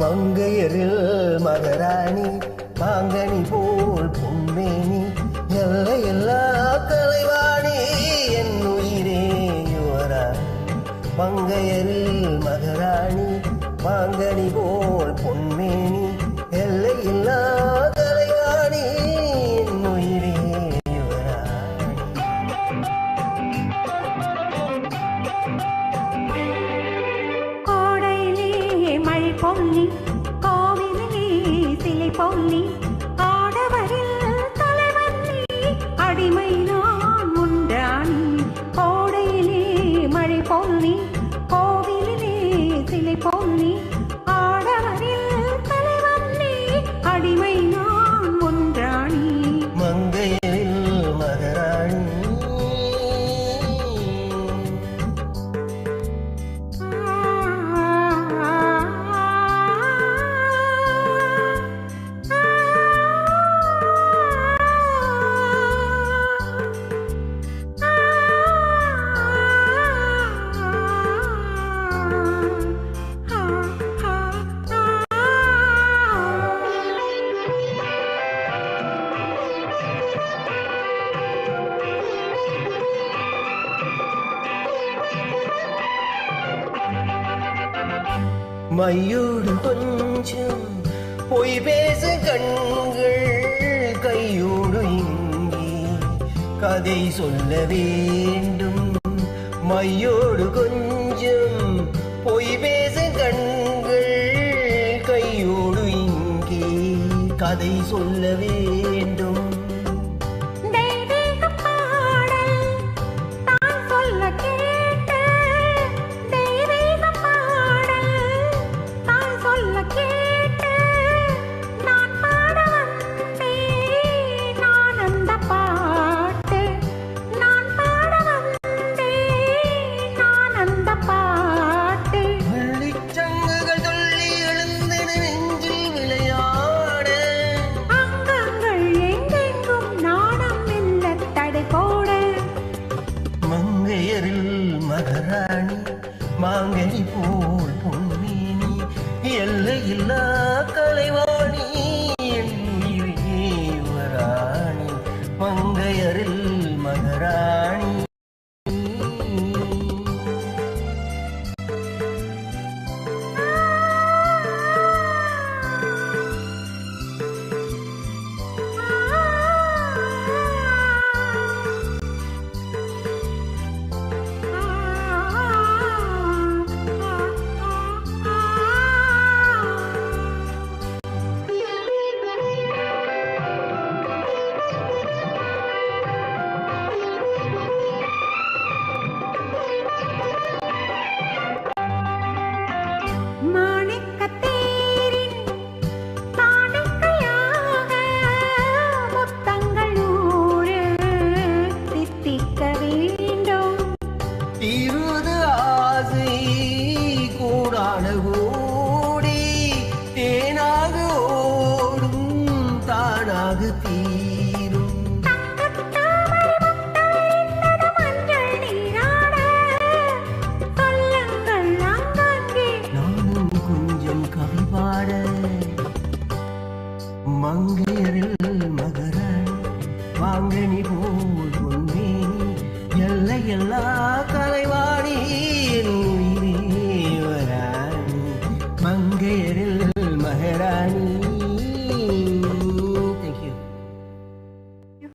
மங்கையரில் மகராணி மாங்கனி போல் பொன்மேனி எல்லை எல்லா கலைவாணி என் உயிரே யுவராணி. மங்கையரில் மகராணி மாங்கனி போல் மழை பொல்லி கோவிலிலே சிலை பொல்லி மையோடு கொஞ்சம் பொய் பேச கண்கள் கையோடு இங்கே கதை சொல்ல வேண்டும். மையோடு கொஞ்சம் பொய் பேச கண்கள் கையோடு இங்கே கதை சொல்ல வேண்டும். மகராணி மாங்கனி போல் பொன்மேனி எல்லையில்லா கலைவாணி என் உயிரே வராணி மங்கையரில் மகராணி. தானாக